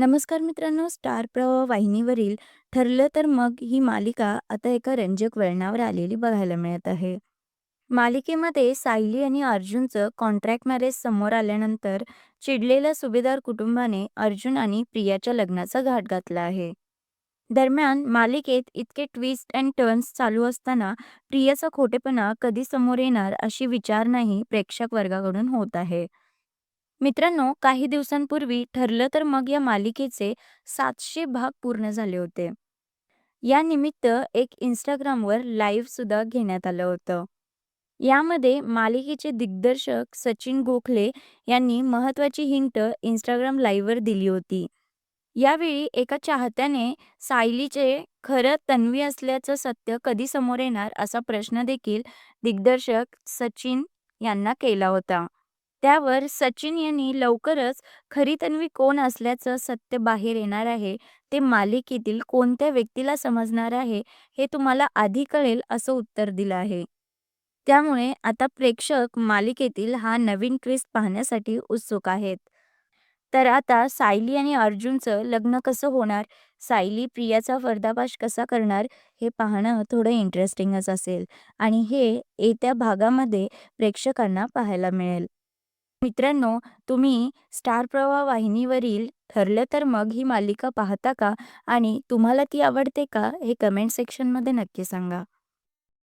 नमस्कार मित्रांनो, स्टार प्रवाह वाहिनीवरील ठरलं तर मग ही मालिका आता एका रंजक वळणावर आलेली बघायला मिळत आहे. मालिकेमध्ये सायली आणि अर्जुनचं कॉन्ट्रॅक्ट मॅरेज समोर आल्यानंतर चिडलेल्या सुभेदार कुटुंबाने अर्जुन आणि प्रियाच्या लग्नाचा घाट घातला आहे. दरम्यान मालिकेत इतके ट्विस्ट अँड टर्न्स चालू असताना प्रियाचा खोटेपणा कधी समोर येणार अशी विचारणाही प्रेक्षक वर्गाकडून होत आहे. मित्रांनो, काही दिवसांपूर्वी ठरलं तर मग या मालिकेचे सातशे भाग पूर्ण झाले होते. या निमित्त एक इंस्टाग्रामवर लाईव्ह सुद्धा घेण्यात आलं होतं. यामध्ये मालिकेचे दिग्दर्शक सचिन गोखले यांनी महत्त्वाची हिंट इंस्टाग्राम लाईव्हवर दिली होती. यावेळी एका चाहत्याने सायलीचे खरं तन्वी असल्याचं सत्य कधी समोर येणार असा प्रश्न देखील दिग्दर्शक सचिन यांना केला होता. त्यावर सचिन यांनी लवकरच खरी तन्वी कोण असल्याचं सत्य बाहेर येणार आहे ते मालिकेतील कोणत्या व्यक्तीला समजणार आहे हे तुम्हाला आधी कळेल असं उत्तर दिलं आहे. त्यामुळे आता प्रेक्षक मालिकेतील हा नवीन ट्विस्ट पाहण्यासाठी उत्सुक आहेत. तर आता सायली आणि अर्जुनचं लग्न कसं होणार, सायली प्रियाचा पर्दाफाश कसा करणार हे पाहणं थोडं इंटरेस्टिंगच असेल आणि हे येत्या भागामध्ये प्रेक्षकांना पाहायला मिळेल. मित्रांनो, तुम्ही स्टार प्रवाह वाहिनीवरील ठरलं तर मग ही मालिका पाहता का आणि तुम्हाला ती आवडते का हे कमेंट सेक्शनमध्ये नक्की सांगा.